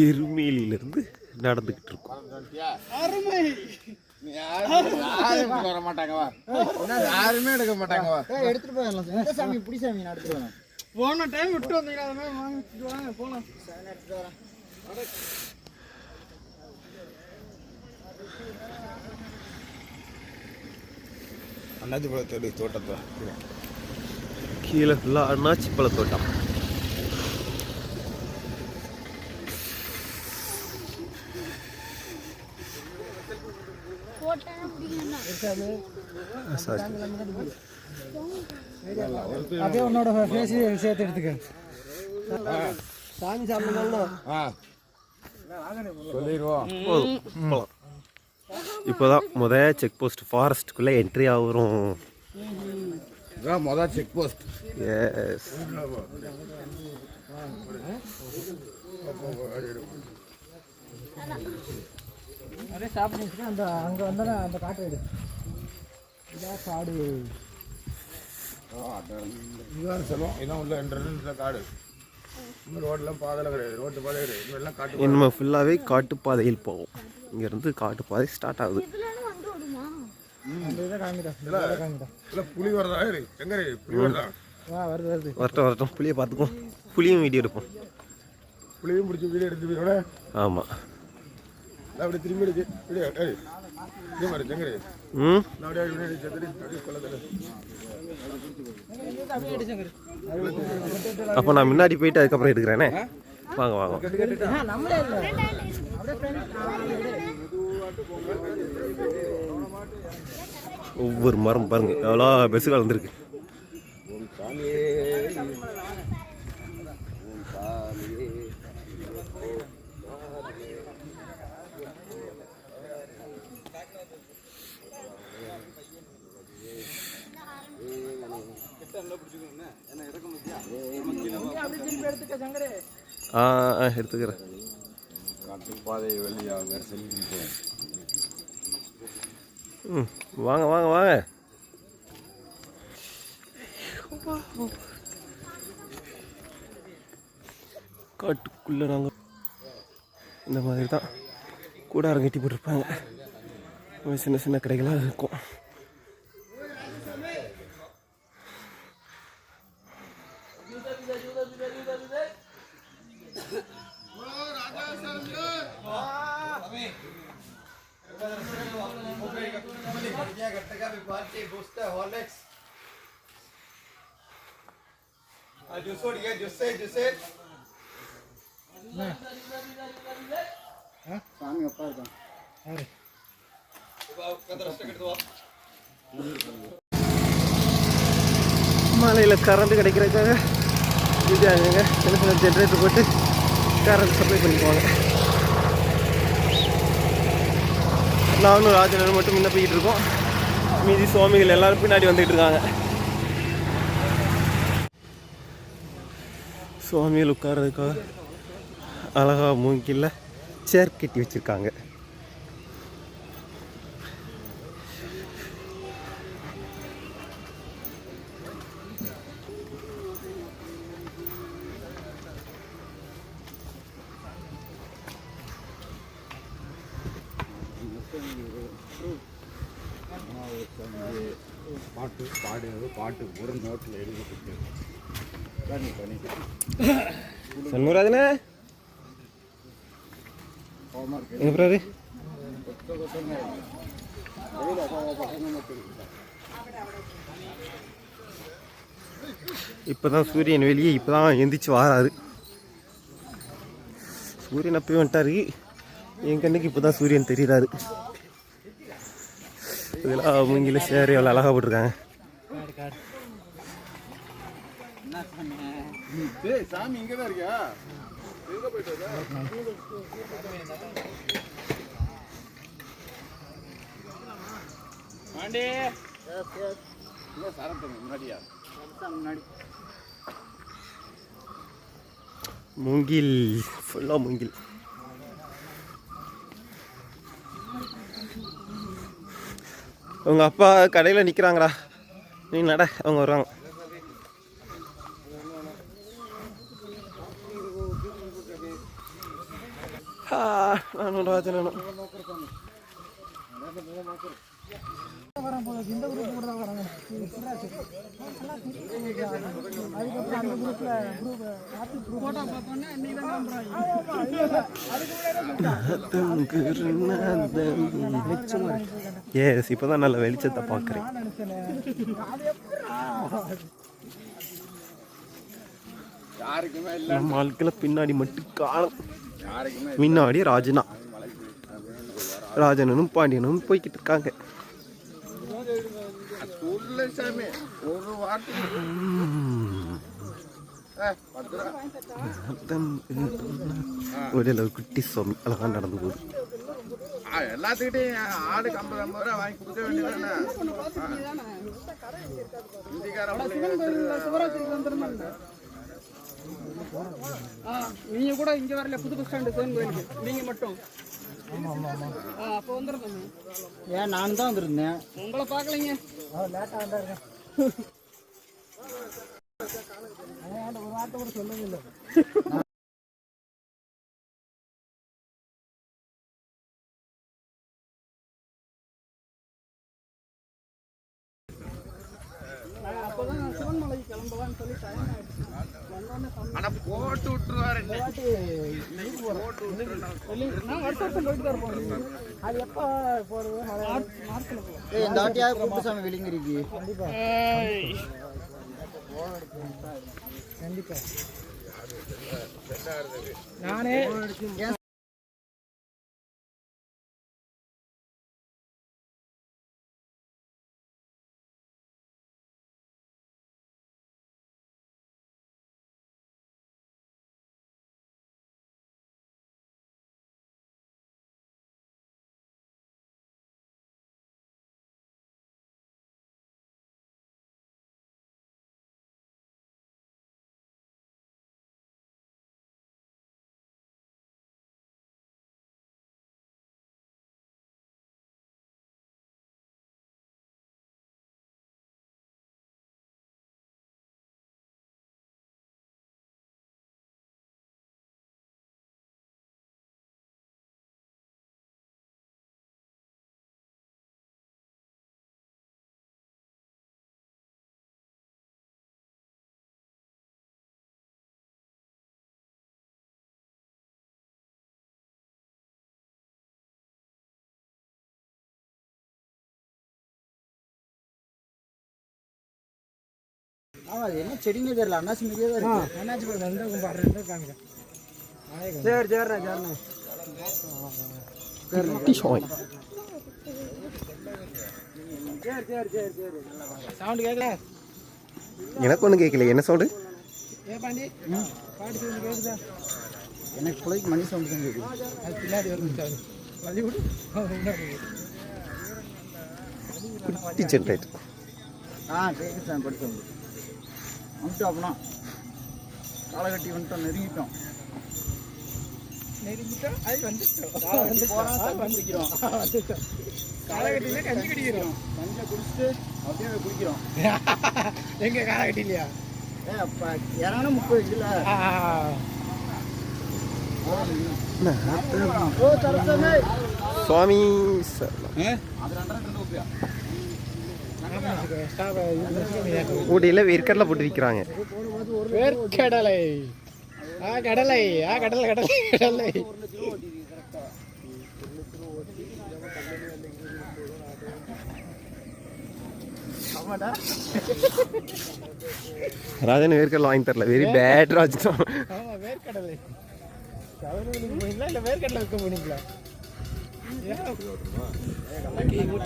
எருமேலியிலிருந்து நடந்துக்கிட்டு இருக்கோம். வர மாட்டாங்க வா. யாருமே எடுக்க மாட்டாங்க வா. எடுத்துட்டு போயிடலாம் சாமி பிடி சாமி வரேன் போன டைம் விட்டு வந்தீங்கன்னா அது மாதிரி வாங்கிட்டு வாங்க போலாம். எடுத்துட்டு வரேன் அண்ணாச்சி பழத்தோட தோட்டத்தை கீழே ஃபுல்லாக அண்ணாச்சி பழ அப்படியே உன்னோட ஃபேஸ் சேர்த்து எடுத்துக்க. சாமி சாப்பிடணும் இப்போதான் முத செக் போஸ்ட் ஃபாரஸ்ட்டுக்குள்ளே என்ட்ரி ஆகுறோம் மொதல் செக் போஸ்ட் எஸ் அப்படியே ஸ்டாப் பண்ணிட்டு அந்த அங்கே வந்தாலும் அந்த காட்டு எடு. இதான் காடு. இதுதான் செல்வம். இதான் உள்ள என்ட்ரன்ஸ்ல காடு. இன்னும் ரோட்லாம் பாதையில் கிடையாது. ரோட்டு பாதை கிடையாது. இன்னும் காட்டு இனிமே ஃபுல்லாகவே காட்டுப்பாதையில் போவோம். இங்கேருந்து காட்டுப்பாதை ஸ்டார்ட் ஆகுது. புலி வரதா? எங்க? புலி வரதா? வா வருது வருது. வரட்டும் வரட்டும். புளியை பார்த்துக்குவோம். புளியும் வீடியோ எடுப்போம். புளியும் பிடிச்சி வீடியோ எடுத்து ஆமாம் அப்படி திரும்பி எடுத்து இதே மாதிரி இரு? ம்? அப்படியே எடுத்து எடுத்து அப்படியே அடிச்சங்க அப்போ நான் முன்னாடி போயிட்டு அதுக்கப்புறம் எடுக்கிறேனே? வாங்க வாங்க. ஒவ்வொரு மரம் பாருங்க எவ்வளோ பெருசு கலந்துருக்கு சாமியே அப்படியே திருப்பி எடுத்துக்க சங்கரே ஆ ஆ, எடுத்துக்கிறேன். பாதை வழியாக செல்கின்றோம் ம் வாங்க வாங்க வாங்க. காட்டுக்குள்ளே நாங்கள் இந்த மாதிரி தான் கூடாரம் கட்டி போட்டிருப்பாங்க. சின்ன சின்ன கடைகளாக இருக்கும். சாமி அப்பா இருக்கான் யாரு மலையில் கரண்ட் கிடைக்கிறதுக்காக இது அங்கங்க சின்ன சின்ன ஜென்ரேட்டர் போட்டு கரண்ட் சப்ளை பண்ணிக்குவாங்க நானும் ராஜனரும் மட்டும் முன்ன போய்கிட்டு இருக்கோம் மீதி சுவாமிகள் எல்லாரும் பின்னாடி வந்துட்டு இருக்காங்க. சுவாமிகள் உட்கார்றதுக்காக அழகா மூங்கில சேர் கட்டி வச்சிருக்காங்க. பாட்டு பாடுறது பாட்டு ஒரு நோட்டில் எழுதிட்டு சண்முகராஜனே? எங்க பிறாரு? இப்பதான் சூரியன் வெளியே இப்பதான் எந்திரிச்சு வாராரு. சூரியன் அப்பயும் வந்துட்டாரு. என் கண்ணுக்கு இப்பதான் சூரியன் தெரியுறாரு இதெல்லாம் மூங்கில சேர் எவ்வளோ அழகா போட்டிருக்காங்க டேய் சாமி இங்கே தான் இருக்கியா எங்கே போயிட்டு வர பாண்டி. இல்லை சரப்பங்க முன்னாடியா? முன்னாடி மூங்கில் ஃபுல்லாக மூங்கில். உங்க அப்பா கடையில் நிற்கிறாங்கடா நீ நட அவங்க வருவாங்க. நானும் ராஜனும் வரான் போல. இந்த குரூப் கூட தான் வராங்க? அதுக்கப்புறம் அந்த குரூப்ல குரூப் வாட்ஸ்அப் குரூப் போட்டோ பார்த்தோன்னே இன்னைக்கு தான் கிளம்புறாங்க எஸ் இப்போ தான் நல்ல வெளிச்சத்தை பார்க்குறேன் நம்ம ஆட்களை பின்னாடி மட்டும் காணும் யாருக்குமே முன்னாடி ராஜனா ராஜனும் பாண்டியனும் போய்கிட்டு இருக்காங்க சொல்ல சாமி. ஒரு வார்த்தை. ஒரு அளவு குட்டி சுவாமி. அழகா நடந்து போகுது. எல்லாத்துக்கிட்டையும் ஆடுக்கு ஐம்பது ஐம்பது ரூபா வாங்கி கொடுக்க வேண்டியதானே? நீங்க கூட இங்க வரல புது பஸ் ஸ்டாண்டு சிவன் கோயிலுக்கு. நீங்க மட்டும். அப்போ வந்துருந்தோம் ஏன் நான் தான் வந்திருந்தேன். உங்களை பார்க்கலைங்க. லேட்டாக வந்தாருங்க அவன் ஒரு வார்த்தை கூட சொல்லவே இல்லை. கிளம்பலான்னு சொல்லி டைம் போட்டு விட்டுருவாரு வருஷம் போயிட்டு தான் அது எப்போ போகிறது மார்ச்சில் இந்த குப்புசாமி நானே ஆமா அது என்ன செடினே தெரியல. அண்ணாசி மாதிரியே தான் இருக்கு. என்னாச்சு பாருங்க ரெண்டு சரி சரிண்ணா சரிண்ணா சரி சரி. சரி சரி சவுண்ட் கேட்கல எனக்கு ஒன்றும் கேட்கல என்ன சவுண்டு? ஏ பாண்டி. பாட்டு சவுண்ட் கேட்குதா எனக்கு பிள்ளைக்கு மணி சவுண்ட் தான் கேட்குது அது பின்னாடி வரும் சவுண்ட் வழி விடு. குட்டி ஜென்ரேட் ஆ கேட்குது சாமி படி வந்துட்டோம் அப்படின்னா காலை கட்டி வந்துட்டோம் நெருங்கிட்டோம். நெருங்கிட்டோம் அது வந்துட்டோம். காலகட்டியில கஞ்சி கடிக்கிறோம். தண்ணியை குடிச்சிட்டு அப்படியே குடிக்கிறோம். எங்க காலகட்டிலையா ஏ அப்போ இறங்கினா முப்பது தரசாமி சுவாமி சரணம். அது ரெண்டரை ரெண்டு ரூபாயா ஊட்டியில் வேர்க்கடலை போட்டு விற்கிறாங்க வேர்க்கடலை. ஆ கடலை. ஆ கடலை கடலை கடலை. ராஜன் வேர்க்கடலை வாங்கி தரல. Very bad Raj. தான் ஆமா வேர்க்கடலை. வேர்க்கடலை போனீங்களா? ஏன்